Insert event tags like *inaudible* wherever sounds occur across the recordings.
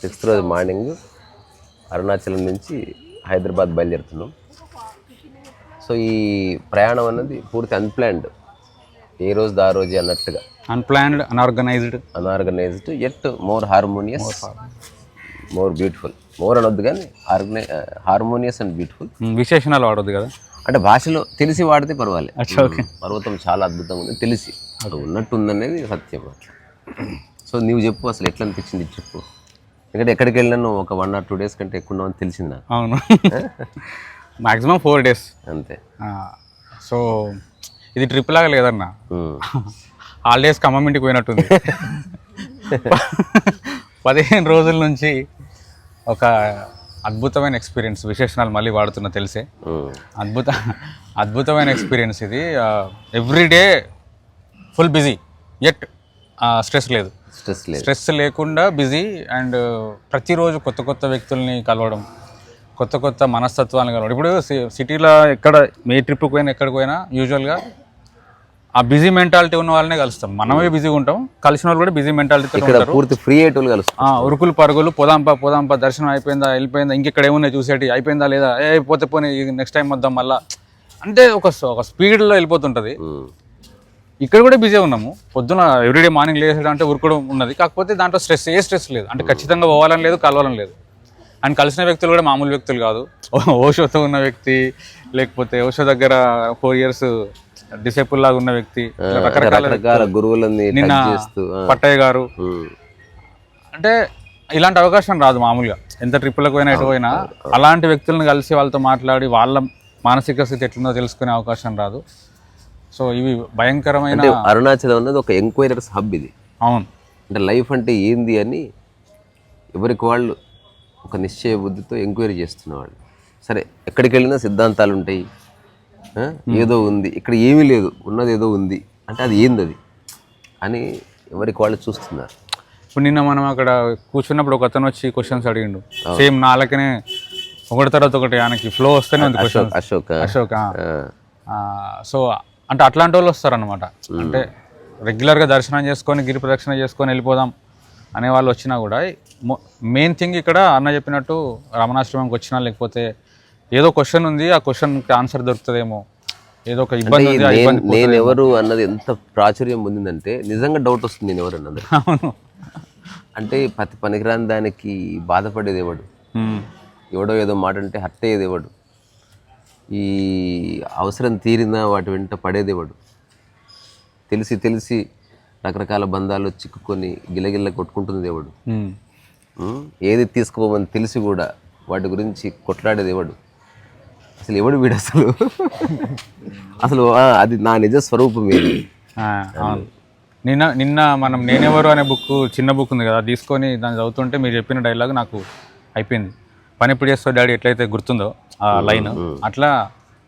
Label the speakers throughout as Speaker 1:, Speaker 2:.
Speaker 1: Sixth రోజు morning Arunachalam నుంచి హైదరాబాద్ బయలుదేరుతున్నాం. సో ఈ ప్రయాణం అన్నది పూర్తి అన్ప్లాన్డ్ ఏ రోజు ఆ రోజు అన్నట్టుగా.
Speaker 2: Unplanned unorganized
Speaker 1: unorganized at more harmonious more beautiful more అనొద్దు కానీ ఆర్గనై హార్మోనియస్ అండ్ బ్యూటిఫుల్
Speaker 2: విశేషణాలు వాడొద్దు కదా?
Speaker 1: అంటే భాషలో తెలిసి వాడితే పర్వాలేదు
Speaker 2: అచ్చా, ఓకే.
Speaker 1: పర్వతం చాలా అద్భుతంగా ఉంది. తెలిసి. అది ఉన్నట్టు ఉందనేది సత్యం. సో నీవు చెప్పు అసలు ఎట్లా అనిపించింది చెప్పు. ఎందుకంటే ఎక్కడికి వెళ్ళినా ఒక వన్ ఆర్ టూ డేస్ కంటే ఎక్కువ అని తెలిసింది?
Speaker 2: అవును. మాక్సిమం ఫోర్ డేస్
Speaker 1: అంతే.
Speaker 2: సో ఇది ట్రిప్ లాగా లేదన్న. హాలిడేస్ ఖమ్మం ఇంటికి పోయినట్టుంది. పదిహేను రోజుల నుంచి ఒక అద్భుతమైన ఎక్స్పీరియన్స్ విశేషణాలు మళ్ళీ వాడుతున్నా తెలిసే. అద్భుత అద్భుతమైన ఎక్స్పీరియన్స్ ఇది. Every day full busy at stress లేదు.
Speaker 1: స్ట్రెస్ లేదు.
Speaker 2: స్ట్రెస్ లేకుండా బిజీ అండ్ ప్రతిరోజు కొత్త కొత్త వ్యక్తుల్ని కలవడం కొత్త కొత్త మనస్తత్వాలను కలవడం. ఇప్పుడు సిటీలో ఎక్కడ ఏ ట్రిప్కి పోయినా ఎక్కడికి పోయినా యూజువల్గా ఆ బిజీ మెంటాలిటీ ఉన్న వాళ్ళనే కలుస్తాం. మనమే బిజీగా ఉంటాం. కలిసిన వాళ్ళు కూడా బిజీ మెంటాలిటీతో ఉంటారు.
Speaker 1: పూర్తి ఫ్రీ అయ్యేటోళ్ళు కలుస్తాం
Speaker 2: ఉరుకులు పరుగులు పోదాంపా పోదాంపా దర్శనం అయిపోయిందా వెళ్ళిపోయిందా ఇంకెక్కడ ఏమున్నాయి చూసేటి అయిపోయిందా లేదా ఏ పోతే పోనీ నెక్స్ట్ టైం వద్దాం మళ్ళా. అంటే ఒక ఒక స్పీడ్లో వెళ్ళిపోతుంటుంది. ఇక్కడ కూడా బిజీ ఉన్నాము. పొద్దున ఎవ్రీడే మార్నింగ్ లేసేది అంటే ఉరకడం ఉన్నది. కాకపోతే దాంట్లో స్ట్రెస్ ఏ స్ట్రెస్ లేదు. అంటే ఖచ్చితంగా పోవాలని లేదు కలవాలని లేదు. అండ్ కలిసిన వ్యక్తులు కూడా మామూలు వ్యక్తులు కాదు. ఓషోతో ఉన్న వ్యక్తి లేకపోతే ఓషో దగ్గర ఫోర్ ఇయర్స్ డిసేపుల్ లాగా ఉన్న వ్యక్తి రకరకాల
Speaker 1: గురువులని
Speaker 2: నిన్న. పట్టయ్య గారు. అంటే ఇలాంటి అవకాశం రాదు మామూలుగా. ఎంత ట్రిప్పులకు పోయినా ఎటు పోయినా అలాంటి వ్యక్తులను కలిసి వాళ్ళతో మాట్లాడి వాళ్ళ మానసిక స్థితి ఎట్లుందో తెలుసుకునే అవకాశం రాదు. సో ఇవి భయంకరమైన
Speaker 1: అరుణాచలం అన్నది ఒక ఎంక్వైరర్స్ హబ్ ఇది.
Speaker 2: అవును.
Speaker 1: అంటే లైఫ్ అంటే ఏంది అని ఎవరికి వాళ్ళు ఒక నిశ్చయ బుద్ధితో ఎంక్వైరీ చేస్తున్నవాళ్ళు. సరే ఎక్కడికి వెళ్ళినా సిద్ధాంతాలు ఉంటాయి? ఏదో ఉంది. ఇక్కడ ఏమీ లేదు. ఉన్నది ఏదో ఉంది. అంటే అది ఏంది అది అని ఎవరికి వాళ్ళు చూస్తున్నారు.
Speaker 2: ఇప్పుడు నిన్న మనం అక్కడ కూర్చున్నప్పుడు ఒక అతను వచ్చి క్వశ్చన్స్ అడిగిండు. సేమ్ నాలకనే ఒకటి తర్వాత ఒకటి ఆయనకి ఫ్లో వస్తేనే ఉంది క్వశ్చన్
Speaker 1: అశోక్
Speaker 2: అశోక్ సో అంటే అట్లాంటి వాళ్ళు వస్తారనమాట అంటే రెగ్యులర్గా దర్శనం చేసుకొని గిరి ప్రదక్షిణ చేసుకొని వెళ్ళిపోదాం అనే వాళ్ళు వచ్చినా కూడా మెయిన్ థింగ్ ఇక్కడ అన్న చెప్పినట్టు రమణాశ్రమంకి వచ్చినా లేకపోతే ఏదో క్వశ్చన్ ఉంది ఆ క్వశ్చన్కి ఆన్సర్ దొరుకుతుందేమో. ఏదో ఒక ఇబ్బంది
Speaker 1: నేను ఎవరు అన్నది ఎంత ప్రాచుర్యం పొందిందంటే నిజంగా డౌట్ వస్తుంది నేను ఎవరు అన్నది.
Speaker 2: అవును.
Speaker 1: అంటే ప్రతి పనికిరాని దానికి బాధపడేది ఎవడు. ఎవడో ఏదో మాట అంటే హర్ట్ అయ్యేది ఎవడు? ఈ అవసరం తీరిన వాటి వెంట పడేది ఎవడు తెలిసి తెలిసి రకరకాల బంధాలు చిక్కుకొని గిలగిల్ల కొట్టుకుంటుంది. ఉం? ఏది తీసుకోమని తెలిసి కూడా వాటి గురించి కొట్లాడేది ఎవడు అసలు ఎవడు వీడు అసలు? అసలు అది నా నిజ స్వరూపం ఏది?
Speaker 2: నిన్న నిన్న మనం నేనెవరు అనే బుక్ చిన్న బుక్ ఉంది కదా తీసుకొని దాన్ని చదువుతుంటే మీరు చెప్పిన డైలాగ్ నాకు అయిపోయింది. పని ఎప్పుడు చేస్తావు డాడీ? ఎట్లయితే గుర్తుందో ఆ లైన్. అట్లా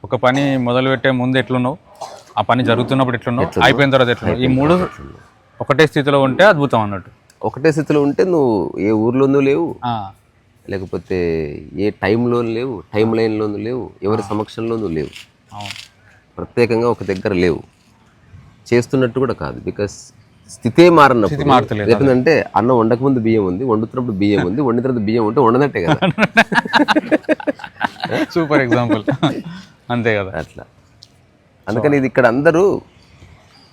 Speaker 2: ఒక పని మొదలు పెట్టే ముందు ఎట్లున్నావు? ఆ పని జరుగుతున్నప్పుడు ఎట్లున్నావు? అయిపోయిన తర్వాత ఎట్లున్నావు? ఈ మూడు ఒకటే స్థితిలో ఉంటే అద్భుతం అన్నట్టు.
Speaker 1: ఒకటే స్థితిలో ఉంటే నువ్వు ఏ ఊర్లోనూ లేవు. లేకపోతే ఏ టైంలో లేవు. టైం లైన్లోనూ లేవు. ఎవరి సమక్షంలోనూ లేవు. ప్రత్యేకంగా ఒక దగ్గర లేవు. చేస్తున్నట్టు కూడా కాదు. బికాస్ స్థితే మారినప్పుడు ఎట్లంటే అన్నం వండకముందు బియ్యం ఉంది వండుతున్నప్పుడు బియ్యం ఉంది వండిన తర్వాత బియ్యం ఉంటే వండనట్టే కదా. *laughs*
Speaker 2: సూపర్ ఎగ్జాంపుల్ అంతే కదా.
Speaker 1: అట్లా. అందుకని ఇది ఇక్కడ అందరూ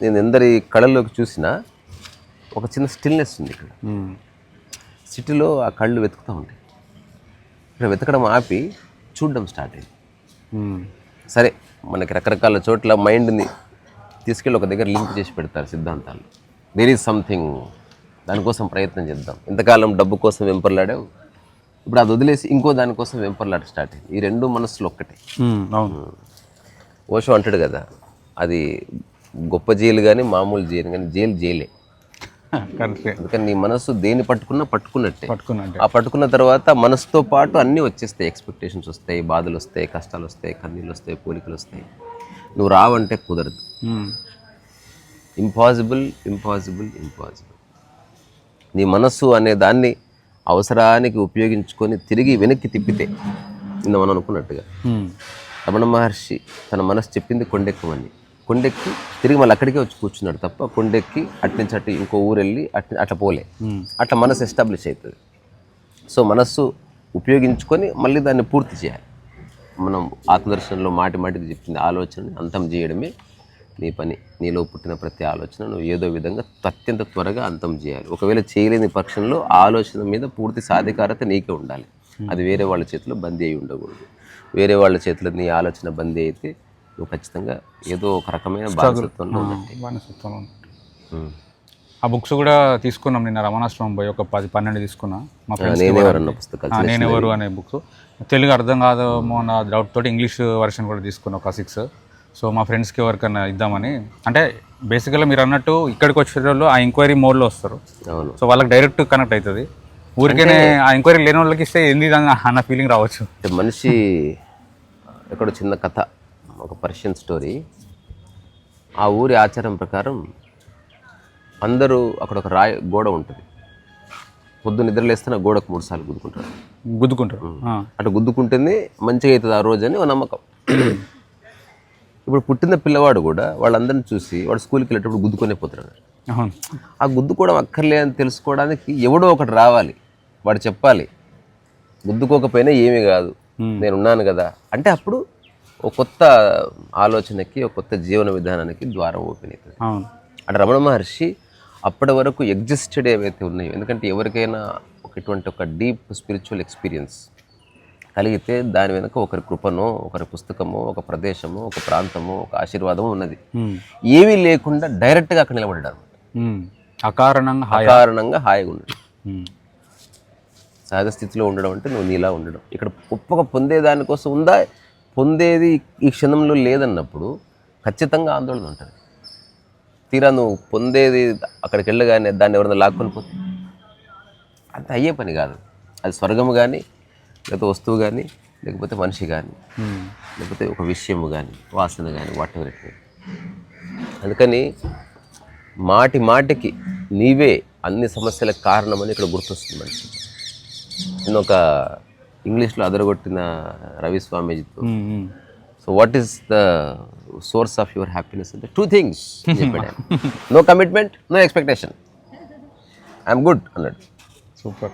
Speaker 1: నేను ఎందరి కళల్లోకి చూసినా ఒక చిన్న స్టిల్నెస్ ఉంది ఇక్కడ. సిటీలో ఆ కళ్ళు వెతుకుతూ ఉంటాయి. ఇక్కడ వెతకడం ఆపి చూడడం స్టార్ట్ అయింది.
Speaker 2: ఉమ్.
Speaker 1: సరే మనకి రకరకాల చోట్ల మైండ్ని తీసుకెళ్ళి ఒక దగ్గర లింక్ చేసి పెడతారు సిద్ధాంతాలు. దేర్ ఈజ్ సంథింగ్ దానికోసం ప్రయత్నం చేద్దాం. ఇంతకాలం డబ్బు కోసం వెంపర్లాడావు? ఇప్పుడు అది వదిలేసి ఇంకో దానికోసం వెంపర్లాట స్టార్ట్ అయింది. ఈ రెండు మనసులు ఒక్కటే.
Speaker 2: అవును.
Speaker 1: ఓషో అంటాడు కదా అది గొప్ప జైలు కానీ మామూలు జైలు కానీ జైలు జైలే. అందుకని నీ మనసు దేని పట్టుకున్నా పట్టుకున్నట్టే.
Speaker 2: పట్టుకున్నట్టే.
Speaker 1: ఆ పట్టుకున్న తర్వాత మనసుతో పాటు అన్నీ వచ్చేస్తాయి. ఎక్స్పెక్టేషన్స్ వస్తాయి బాధలు వస్తాయి కష్టాలు వస్తాయి కన్నీళ్ళు వస్తాయి పోలికలు వస్తాయి. నువ్వు రావంటే కుదరదు. ఇంపాసిబుల్ ఇంపాసిబుల్ ఇంపాసిబుల్ నీ మనస్సు అనే దాన్ని అవసరానికి ఉపయోగించుకొని తిరిగి వెనక్కి తిప్పితే నిన్న మనం అనుకున్నట్టుగా. రమణ మహర్షి తన మనసు చెప్పింది కొండెక్కమని. కొండెక్కి తిరిగి మళ్ళీ అక్కడికే వచ్చి కూర్చున్నాడు తప్ప కొండెక్కి అటు నుంచి అటు ఇంకో ఊరు వెళ్ళి అట్ అట్లా పోలే. అట్లా మనసు ఎస్టాబ్లిష్ అవుతుంది సో మనస్సు ఉపయోగించుకొని మళ్ళీ దాన్ని పూర్తి చేయాలి. మనం ఆత్మదర్శనంలో మాటి మాటికి చెప్పింది ఆలోచనని అంతం చేయడమే నీ పని నీలో పుట్టిన ప్రతి ఆలోచన నువ్వు ఏదో విధంగా అత్యంత త్వరగా అంతం చేయాలి. ఒకవేళ చేయలేని పక్షంలో ఆలోచన మీద పూర్తి సాధికారత నీకే ఉండాలి. అది వేరే వాళ్ళ చేతిలో బందీ అయి ఉండకూడదు. వేరే వాళ్ళ చేతిలో నీ ఆలోచన బందీ అయితే నువ్వు ఖచ్చితంగా ఏదో ఒక రకమైన
Speaker 2: బానిసత్వంలో. ఆ బుక్స్ కూడా తీసుకున్నాం నిన్న రమణాశ్రమం పోయి ఒక పది పన్నెండు తీసుకున్నా. మా ఫ్రెండ్స్
Speaker 1: నేనేవరన్న పుస్తకాలు
Speaker 2: ఆ, నేను ఎవరు అనే బుక్స్. తెలుగు అర్థం కాదేమో నా డౌట్ తోటి ఇంగ్లీష్ వర్షన్ కూడా తీసుకున్నా ఒక సిక్స్ సో మా ఫ్రెండ్స్కి ఎవరికైనా ఇద్దామని. అంటే బేసికల్గా మీరు అన్నట్టు ఇక్కడికి వచ్చే వాళ్ళు ఆ ఎంక్వైరీ మోడ్లో వస్తారు.
Speaker 1: అవును.
Speaker 2: సో వాళ్ళకి డైరెక్ట్ కనెక్ట్ అవుతుంది ఊరికేనే ఆ ఎంక్వైరీ లేని వాళ్ళకి ఇస్తే ఏంది ఇది అన్న- ఫీలింగ్ రావచ్చు.
Speaker 1: అంటే మనిషి ఎక్కడో చిన్న కథ ఒక పర్షియన్ స్టోరీ ఆ ఊరి ఆచారం ప్రకారం అందరూ అక్కడ ఒక రాయి గోడ ఉంటుంది. పొద్దు నిద్రలేస్తే గోడకు మూడు సార్లు గుద్దుకుంటారు.
Speaker 2: గుద్దుకుంటారు.
Speaker 1: అటు గుద్దుకుంటేనే మంచిగా అవుతుంది ఆ రోజు అని ఒక నమ్మకం. ఇప్పుడు పుట్టిన పిల్లవాడు కూడా వాళ్ళందరిని చూసి వాడు స్కూల్కి వెళ్ళేటప్పుడు గుద్దుకొనే పోతున్నాడు ఆ గుద్దుకోవడం అక్కర్లే అని తెలుసుకోవడానికి ఎవడో ఒకటి రావాలి. వాడు చెప్పాలి గుద్దుకోకపోయినా ఏమీ కాదు. నేను ఉన్నాను కదా. అంటే అప్పుడు ఒక కొత్త ఆలోచనకి ఒక కొత్త జీవన విధానానికి ద్వారం ఓపెన్ అవుతుంది. అంటే రమణ మహర్షి అప్పటి వరకు ఎగ్జిస్టెడ్ ఏవైతే ఉన్నాయో ఎందుకంటే ఎవరికైనా ఒక ఇటువంటి ఒక డీప్ స్పిరిచువల్ ఎక్స్పీరియన్స్ కలిగితే దాని వెనుక ఒకరి కృపనో ఒకరి పుస్తకమో ఒక ప్రదేశమో ఒక ప్రాంతమో ఒక ఆశీర్వాదమో ఉన్నది. ఏమీ లేకుండా డైరెక్ట్గా అక్కడ నిలబడ్డాడు
Speaker 2: ఉమ్. అకారణంగా హాయ్
Speaker 1: కారణంగా హాయిగా ఉండడం. సహజ స్థితిలో ఉండడం అంటే నువ్వు నీలా ఉండడం. ఇక్కడ గొప్పగా పొందేదానికోసం ఉందా? పొందేది ఈ క్షణంలో లేదన్నప్పుడు ఖచ్చితంగా ఆందోళన ఉంటుంది. తీరా నువ్వు పొందేది అక్కడికి వెళ్ళగానే దాన్ని ఎవరైనా లాక్కొని పోతే? అంత అయ్యే పని కాదు. అది స్వర్గము కానీ లేకపోతే వస్తువు కానీ లేకపోతే మనిషి కానీ. లేకపోతే ఒక విషయము కానీ వాసన కానీ వాట్ ఎవర్ ఇట్ అందుకని మాటి మాటికి నీవే అన్ని సమస్యలకు కారణమని ఇక్కడ గుర్తొస్తుంది మనిషి నేను ఒక ఇంగ్లీష్లో అదరగొట్టిన Ravi స్వామీజీతో. So what is the source of your happiness అంటే టూ థింగ్స్ చెప్పాడు no commitment no expectation I'm good అన్నాడు.
Speaker 2: సూపర్.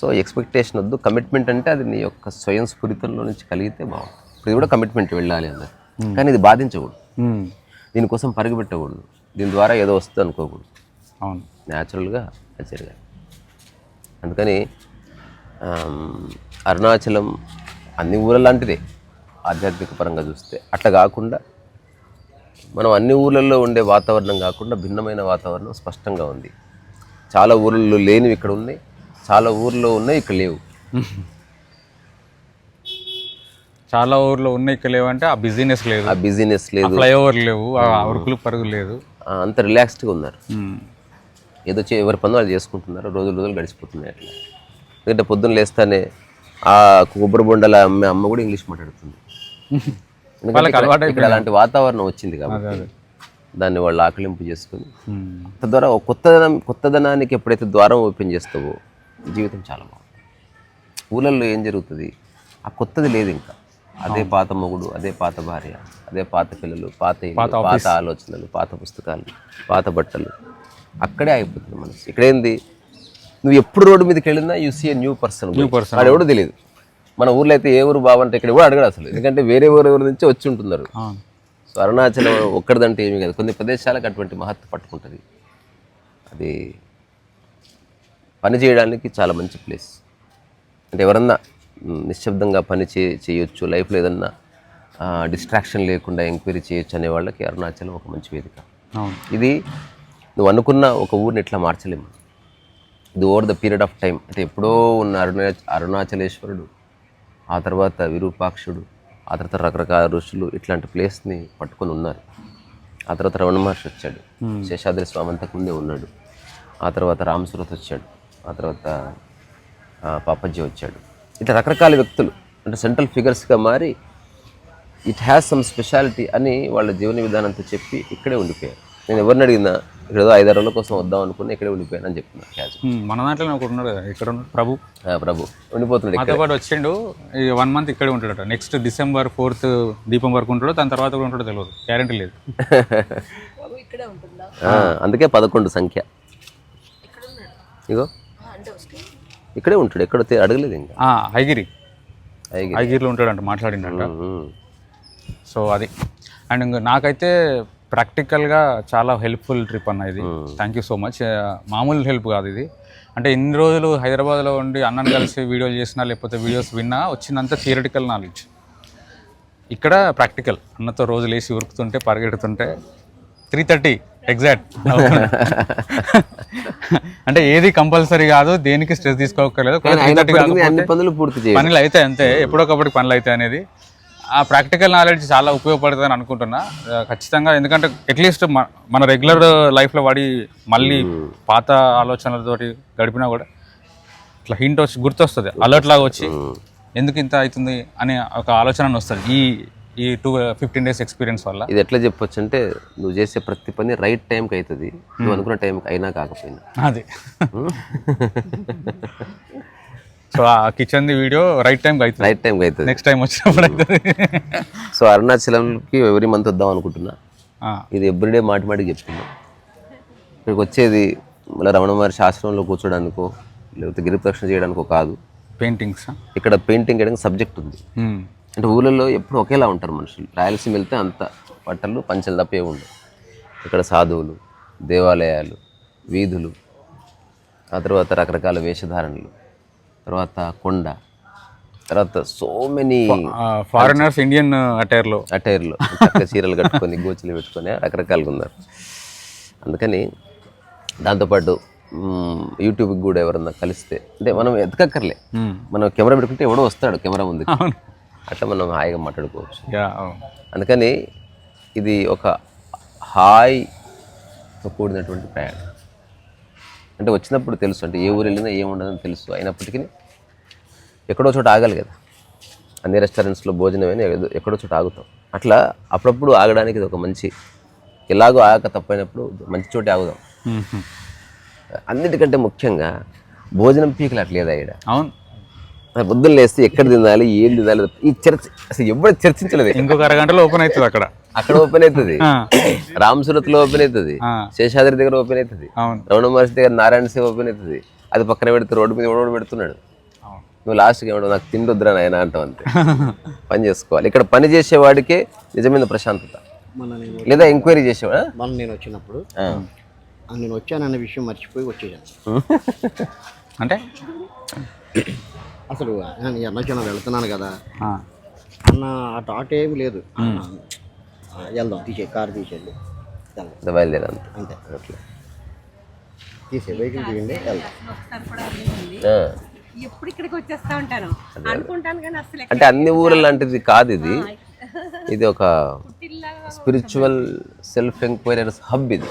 Speaker 1: సో ఎక్స్పెక్టేషన్ వద్దు. కమిట్మెంట్ అంటే అది నీ యొక్క స్వయం స్ఫురితంలో నుంచి కలిగితే బాగుంటుంది. ఇప్పుడు ఇది కూడా కమిట్మెంట్ వెళ్ళాలి అన్నారు కానీ ఇది బాధించకూడదు. దీనికోసం పరిగెట్టకూడదు. దీని ద్వారా ఏదో వస్తుంది అనుకోకూడదు.
Speaker 2: అవును.
Speaker 1: న్యాచురల్గా అది జరగాలి. అందుకని అరుణాచలం అన్ని ఊళ్ళ లాంటిదే ఆధ్యాత్మిక పరంగా చూస్తే అట్లా కాకుండా మనం అన్ని ఊళ్ళల్లో ఉండే వాతావరణం కాకుండా భిన్నమైన వాతావరణం స్పష్టంగా ఉంది. చాలా ఊళ్ళలో లేనివి ఇక్కడ ఉన్నాయి. చాలా ఊర్లో ఉన్నాయి ఇక్కడ లేవు.
Speaker 2: చాలా ఊర్లో ఉన్నాయి ఇక్కడ లేవంటే ఆ బిజినెస్ లేదు.
Speaker 1: ఆ బిజినెస్ లేదు.
Speaker 2: ఫ్లైఓవర్ లేవు ఆ ఉరుకులు పరుగులు లేదు.
Speaker 1: అంత రిలాక్స్డ్గా ఉన్నారు. ఏదో చే ఎవరి పనులు వాళ్ళు చేసుకుంటున్నారు రోజులు రోజులు గడిచిపోతున్నాయి అట్లా. ఎందుకంటే పొద్దున్న లేస్తానే ఆ కొబ్బరి బొండల అమ్మే అమ్మ కూడా ఇంగ్లీష్ మాట్లాడుతుంది. *laughs* ఎందుకంటే ఇక్కడ- అలాంటి వాతావరణం వచ్చింది కాబట్టి. దాన్ని వాళ్ళు ఆకలింపు చేసుకుని. తద్వారా కొత్తదనం కొత్తదనానికి ఎప్పుడైతే ద్వారం ఓపెన్ చేస్తావో జీవితం చాలా బాగుంటుంది ఊళ్ళల్లో ఏం జరుగుతుంది? ఆ కొత్తది లేదు ఇంకా. అదే పాత మొగుడు అదే పాత భార్య అదే పాత పిల్లలు పాత పాత ఆలోచనలు పాత పుస్తకాలు పాత బట్టలు. అక్కడే అయిపోతుంది మనసు. ఇక్కడేంది? నువ్వు ఎప్పుడు రోడ్డు మీదకి వెళ్ళినా you see new person new
Speaker 2: person.
Speaker 1: వాడు ఎవడో తెలియదు మన ఊర్లో అయితే ఏ ఊరు బావంటే ఇక్కడ కూడా అడగడు అసలు. ఎందుకంటే వేరే ఊరు ఊరు నుంచి వచ్చి ఉంటున్నారు. సో అరుణాచలం ఒక్కడిదంటే ఏమీ కాదు. కొన్ని ప్రదేశాలకు అటువంటి మహత్వ పట్టుకుంటుంది. అది పని చేయడానికి చాలా మంచి ప్లేస్. అంటే ఎవరన్నా నిశ్శబ్దంగా పని చే చేయొచ్చు లైఫ్లో ఏదన్నా డిస్ట్రాక్షన్ లేకుండా ఎంక్వైరీ చేయొచ్చు అనే వాళ్ళకి అరుణాచలం ఒక మంచి వేదిక. ఇది నువ్వు అనుకున్న ఒక ఊరిని ఇట్లా మార్చలేము? ఇది over the period of time అంటే ఎప్పుడో ఉన్న అరుణా అరుణాచలేశ్వరుడు ఆ తర్వాత విరూపాక్షుడు ఆ తర్వాత రకరకాల ఋషులు ఇట్లాంటి ప్లేస్ని పట్టుకొని ఉన్నారు. ఆ తర్వాత రమణ మహర్షి వచ్చాడు. శేషాద్రి స్వామి అంతకు ముందే ఉన్నాడు. ఆ తర్వాత రామసురత్ వచ్చాడు. ఆ తర్వాత ఆ, పాపజ్జి వచ్చాడు. ఇట్లా రకరకాల వ్యక్తులు అంటే సెంట్రల్ ఫిగర్స్గా మారి ఇట్ హ్యాస్ సమ్ స్పెషాలిటీ అని వాళ్ళ జీవన విధానంతో చెప్పి ఇక్కడే ఉండిపోయారు. నేను ఎవరిని అడిగినా ఇక్కడ ఏదో ఐదారు రోజుల కోసం వద్దాం అనుకున్నా ఇక్కడే ఉండిపోయాను అని చెప్తున్నాను
Speaker 2: ఉమ్, మన దాంట్లో ఒకటి ఉన్నాడు కదా ఇక్కడ ఉన్నాడు ప్రభు.
Speaker 1: ప్రభు. ఉండిపోతున్నాడు ఇక్కడ.
Speaker 2: పాటు వచ్చిండు ఈ వన్ మంత్ ఇక్కడే ఉంటాడట. నెక్స్ట్ డిసెంబర్ ఫోర్త్ దీపం వరకు ఉంటాడు దాని తర్వాత కూడా ఉంటాడో తెలియదు గ్యారంటీ లేదు.
Speaker 1: ఆ, అందుకే పదకొండు సంఖ్య. ఇగో. ఇక్కడే ఉంటాడు ఎక్కడ అడగలేదు ఇంకా.
Speaker 2: ఆ, హైగిరి. హైగిరిలో ఉంటాడంట మాట్లాడిండంట.
Speaker 1: ఉమ్.
Speaker 2: సో అది. అండ్ ఇంకా నాకైతే ప్రాక్టికల్గా చాలా హెల్ప్ఫుల్ ట్రిప్ అన్న ఇది. Thank you so much. మామూలు హెల్ప్ కాదు ఇది. అంటే ఇన్ని రోజులు హైదరాబాద్లో ఉండి అన్నని కలిసి వీడియోలు చేసినా లేకపోతే వీడియోస్ విన్నా వచ్చినంత థియరిటికల్ నాలెడ్జ్. ఇక్కడ ప్రాక్టికల్. అన్నతో రోజు లేచి ఉరుకుతుంటే పరిగెడుతుంటే త్రీ థర్టీ ఎగ్జాక్ట్ *laughs* అంటే ఏది కంపల్సరీ కాదు దేనికి స్ట్రెస్ తీసుకోకర్లేదు
Speaker 1: అన్ని పనులు పూర్తి చేయాలి.
Speaker 2: పనులు అయితే అంతే ఎప్పుడొకప్పటికి పనులు అయితే అనేది. ఆ ప్రాక్టికల్ నాలెడ్జ్ చాలా ఉపయోగపడుతుందని అనుకుంటున్నా. ఆ, ఖచ్చితంగా ఎందుకంటే అట్లీస్ట్ మన రెగ్యులర్ లైఫ్లో వాడి మళ్ళీ పాత ఆలోచనలతోటి గడిపినా కూడా ఇట్లా హింట్ వచ్చి గుర్తొస్తుంది అలర్ట్ లాగా వచ్చి ఎందుకు ఇంత అవుతుంది అనే ఒక ఆలోచన వస్తుంది ఈ ఈ టూ ఫిఫ్టీన్ డేస్ ఎక్స్పీరియన్స్ వల్ల.
Speaker 1: ఇది ఎట్లా చెప్పొచ్చు అంటే నువ్వు చేసే ప్రతి పని రైట్ టైంకి అవుతుంది నువ్వు అనుకున్న టైంకి అయినా కాకపోయినా.
Speaker 2: అది. *laughs* సో ఆ కిచెన్ది వీడియో రైట్ టైంకి అవుతుంది
Speaker 1: రైట్ టైంకి అవుతుంది
Speaker 2: నెక్స్ట్ టైం వచ్చినప్పుడు అవుతుంది
Speaker 1: సో అరుణాచలంకి ఎవ్రీ మంత్ వద్దాం అనుకుంటున్నా. ఇది ఎవ్రీడే మాటి మాటికి చెప్తున్నా. ఇక్కడికి వచ్చేది మళ్ళీ రమణ మహర్షి ఆశ్రమంలో కూర్చోడానికో లేకపోతే గిరి ప్రదక్షిణ చేయడానికో కాదు.
Speaker 2: పెయింటింగ్స్
Speaker 1: ఇక్కడ పెయింటింగ్ వేయడానికి సబ్జెక్ట్ ఉంది. అంటే ఊళ్ళల్లో ఎప్పుడు ఒకేలా ఉంటారు మనుషులు. రాయలసీమ వెళ్తే అంత బట్టలు పంచలు తప్ప ఉండవు. ఇక్కడ సాధువులు దేవాలయాలు వీధులు ఆ తర్వాత రకరకాల వేషధారణలు తర్వాత కొండ తర్వాత సో మెనీ
Speaker 2: ఫారినర్స్ ఇండియన్ అటైర్లో.
Speaker 1: అటైర్లు. చక్క చీరలు కట్టుకొని గోచులు పెట్టుకొని రకరకాలుగా ఉన్నారు. అందుకని దాంతోపాటు యూట్యూబ్కి కూడా ఎవరన్నా కలిస్తే అంటే మనం ఎతకక్కర్లే మనం కెమెరా పెట్టుకుంటే ఎవడో వస్తాడు కెమెరా ముందు అట్లా మనం హాయిగా మాట్లాడుకోవచ్చు. అందుకని ఇది ఒక హాయితో కూడినటువంటి ప్రయాణం. అంటే వచ్చినప్పుడు తెలుసు అంటే ఏ ఊరు వెళ్ళినా ఏముండదని తెలుసు. అయినప్పటికీ ఎక్కడో చోట ఆగాలి కదా. అన్ని రెస్టారెంట్స్లో భోజనం అయినా ఎక్కడో చోట ఆగుతాం. అట్లా అప్పుడప్పుడు ఆగడానికి ఇది ఒక మంచి ఎలాగో ఆగక తప్పైనప్పుడు మంచి చోటే ఆగుదాం. అన్నిటికంటే ముఖ్యంగా భోజనం పీకలు అట్లేదా ఇక్కడ
Speaker 2: అవును.
Speaker 1: పొద్దున్న లేస్తే ఎక్కడ తినాలి ఏం తినాలి ఈ చర్చ అసలు ఎవరు చర్చించలేదు.
Speaker 2: ఇంకొక అరగంటలో ఓపెన్ అవుతుంది అక్కడ.
Speaker 1: అక్కడ ఓపెన్ అవుతుంది.
Speaker 2: ఆ,
Speaker 1: రామ్ సూరత్లో ఓపెన్ అవుతుంది శేషాద్రి దగ్గర ఓపెన్ అవుతుంది.
Speaker 2: అవును.
Speaker 1: రమణ మహర్షి దగ్గర నారాయణ సేవ ఓపెన్ అవుతుంది. అది పక్కన పెడితే రోడ్డు మీద ఎవడో పెడుతున్నాడు.
Speaker 2: అవును.
Speaker 1: నువ్వు లాస్ట్కి ఏమో నాకు తిండి వద్దురా నాయన అంటావు అంతే. *laughs* పని చేసుకోవాలి. ఇక్కడ పని చేసేవాడికే నిజమైన ప్రశాంతత. లేదా ఎంక్వైరీ చేసేవాడా
Speaker 3: నేను వచ్చినప్పుడు నేను వచ్చానన్న విషయం మర్చిపోయి వచ్చేసాను. *laughs*
Speaker 2: అంటే?
Speaker 3: అసలు నేను ఎన్నొచ్చాను వెళ్తున్నాను కదా.
Speaker 2: ఆ,
Speaker 3: అన్న అటు ఆటో ఏమి లేదు. ఆ, వెళ్దాం తీసే కారు తీసేయండి. వెళ్దాం.
Speaker 1: అంతే
Speaker 3: అంతే
Speaker 1: అట్లా
Speaker 3: తీసే వెహికల్ తీయండి వెళ్దాం.
Speaker 4: ఒకసారి కూడా అడిగింది
Speaker 1: ఆ.
Speaker 4: ఎప్పుడు ఇక్కడికి వచ్చేస్తా ఉంటాను. అనుకుంటాను కానీ అసలు
Speaker 1: అంటే అన్ని ఊర్ల లాంటిది కాదు ఇది. ఇది ఒక స్పిరిచువల్ సెల్ఫ్ ఎంక్వైరీస్ హబ్ ఇది.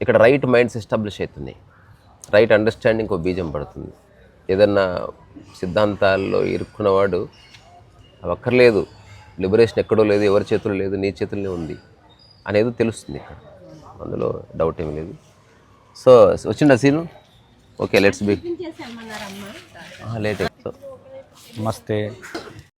Speaker 1: ఇక్కడ రైట్ మైండ్స్ ఎస్టాబ్లిష్ అవుతున్నాయి. రైట్ అండర్స్టాండింగ్ ఒక బీజం పడుతుంది. ఏదన్నా సిద్ధాంతాల్లో ఇరుక్కున్నవాడు అక్కర్లేదు. లిబరేషన్ ఎక్కడో లేదు ఎవరి చేతుల్లో లేదు నీ చేతుల్లోనే ఉంది అనేది తెలుస్తుంది ఇక్కడ. అందులో డౌట్ ఏమీ లేదు. సో వచ్చిండా scene? Okay let's be late so
Speaker 2: నమస్తే.